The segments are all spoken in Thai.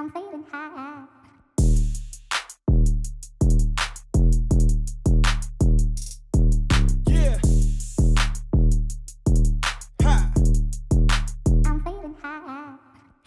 I'm feeling high. Yeah. Ha. I'm feeling high.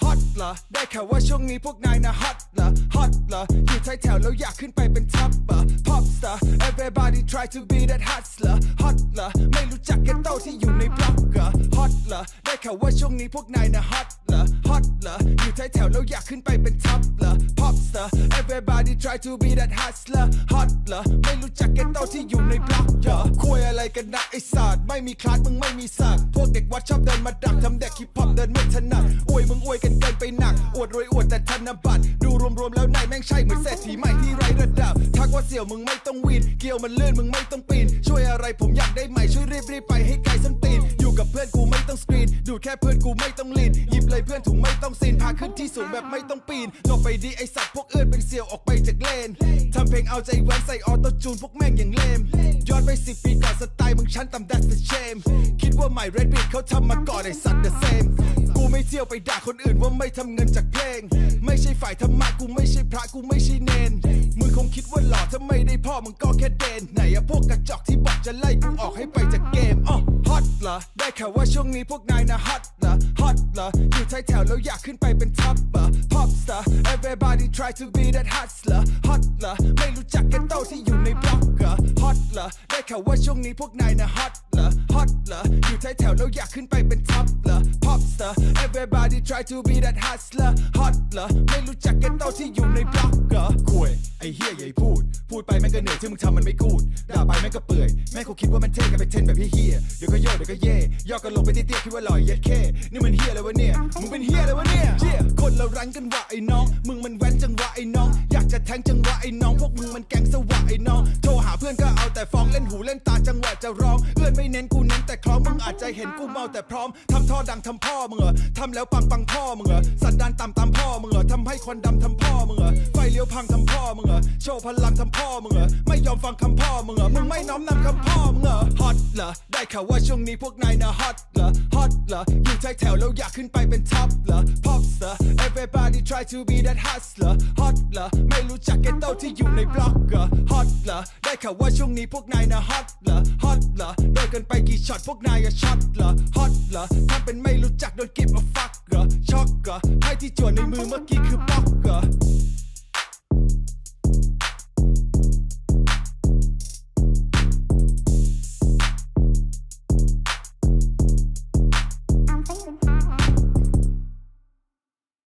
ฮอตเหรอได้ข่าวว่าช่วงนี้พวกนายนะฮอตเหรอฮอตเหรออยู่ท้ายแถวแล้วอยากขึ้นไปเป็นท็อปเหรอ pop star everybody try to be that hustler ฮอตเหรอไม่รู้จักแกโต้ที่อยู่ในบล็อกเหรอฮอตเหรอได้ข่าวว่าช่วงนี้พวกนายนะฮอตเหรอ อตเหรออยู่ท้ายแถวแล้วอยากขึ้นไปเป็นท็อปเหรอ pop star everybody try to be that hustler ฮอตเหรอไม่รู้จักแกโต้ที่อยู่ในบล็อกเหรอคุยอะไรกันนะไอ้ศาสตร์ไม่มีคลาสมึงไม่มีสักพวกเด็กวัดชอบเดินมาดักทำเด็กฮิปฮอปเดินไม่ถนัดอวยมึงอวยกันเกินไปหนัก อวดรวยอวดแต่ธนบัตรดูรวมๆแล้วนายแม่งใช่เหมือนเศรษฐีใหม่ที่ไร้ระดับทักว่าเสี่ยวมึงไม่ต้องวีนเกี่ยวมันเลื่อนมึงไม่ต้องปีนช่วยอะไรผมอยากได้ใหม่ช่วยรีบรีบๆไปให้ไกลส้นตีนอยู่กับเพื่อนกู ดูดแค่เพื่อนกูไม่ต้องลีนหยิบเลยเพื่อนถุงไม่ต้องซีนพาขึ้นที่สูงแบบไม่ต้องปีนหลบไปดีไอสัตว์พวกเอื่นเป็นเสี่ยวออกไปจากเลนทำเพลงเอาใจแว้นใส่ออโต้จูนพวกแม่งอย่างเลมย้อนไปสิปีก่อนสไตล์มึงชั้นต่ำ that's the shame คิดว่าใหม่ Red Beat เขาทำมาก่อนไอสัตว์ the same กูไม่เที่ยวไปด่าคนอื่นว่าไม่ทำเงินจากเพลง ไม่ใช่ฝ่ายธรรมะกูไม่ใช่พระกูไม่ใช่เนนมึงคงคิดว่าหล่อถ้าไม่ได้พ่อมึงก็แค่เดนไหนอะพวกกระจอกที่บอกจะไล่กูออกให้ไปจากเกม เหรอ ได้ข่าวว่าช่วงนี้พวกนายนะฮอตเหรอ ฮอตเหรอ อยู่ท้ายแถวแล้วอยากขึ้นไปเป็นท็อปเหรอ pop star everybody try to be that hustler ฮอตเหรอ ไม่รู้จักกันโตที่อยู่ในบล็อกเหรอ ฮอตเหรอ ได้ข่าวว่าช่วงนี้พวกนายนะฮอตเหรอ ฮอตเหรอ อยู่ท้ายแถวแล้วอยากขึ้นไปเป็นท็อปเหรอ pop star everybody try to be that hustler ฮอตเหรอ ไม่รู้จักกันโตที่อยู่ในบล็อกเหรอคุยไอ้เฮียใหญ่พูดพูด เหนื่อยที่มึงทำมันไม่กูดด่าไปแม่งก็เปื่อยแม่งคงคิดว่ามันเท่กันไปเทนแบบเฮียๆเดี๋ยวก็โยกเดี๋ยวก็เย่ย่อกันลงไปเตี้ยๆคิดว่าหล่อยเย็ดแค่นี่มันเฮียอะไรวะเนี่ยมึงเป็นเฮียอะไรวะเนี่ยเหี้ยคนเรารันกันวะไอ้น้อง มึงมันแว้นจังหวะไอ้น้อง อยากจะแทงจังหวะไอ้น้องพวกมึงมันแกงสวะไอ้น้องโทรหาเพื่อนก็เอาแต่ฟ้องเล่นหูเล่นตาจังหวะจะร้องเอื้อนไม่เน้นกูเน้น แต่คล้องมึงอาจจะเห็นกูเมาแต่พร้อมทำท่อดังทำพ่อมึงเหรอทำแล้วปังปังพ่อมึงเหรอสันดานต่ำตามพ่อมึงเหรอทำให้ควันดำทำพ่อมึงเหรอไฟเลี้ยวพังทำพ่อมึงเหรอโชว์พลังทำพ่อมึงเหรอไม่ยอมฟังคำพ่อมึงเหรอมึงไม่น้อมนำคำพ่อมึงเหรอฮอตเหรอได้ข่าวว่าช่วงนี้พวกนายนะฮอตเหรอฮอตเหรออยู่ท้ายแถวแล้วอยากขึ้นไปเป็นท็อปเหรอ pop star everybody try to be that hustler ฮอตเหรอไม่รู้จักแกตโตที่อยู่ในบล็อกเหรอฮอตเหรอได้ข่าวว่าช่วงนี้พวกนายนะฮอตเหรอ อตเหรอเลิกันไปกี่ช็อตพวกนายอะช็อตเหรอฮอตเหรอถ้าเป็นไม่รู้จักโดนกิบมาฟักเหรอช็อกเหรอไพ่ที่จวนในมือเมื่อกี้คือ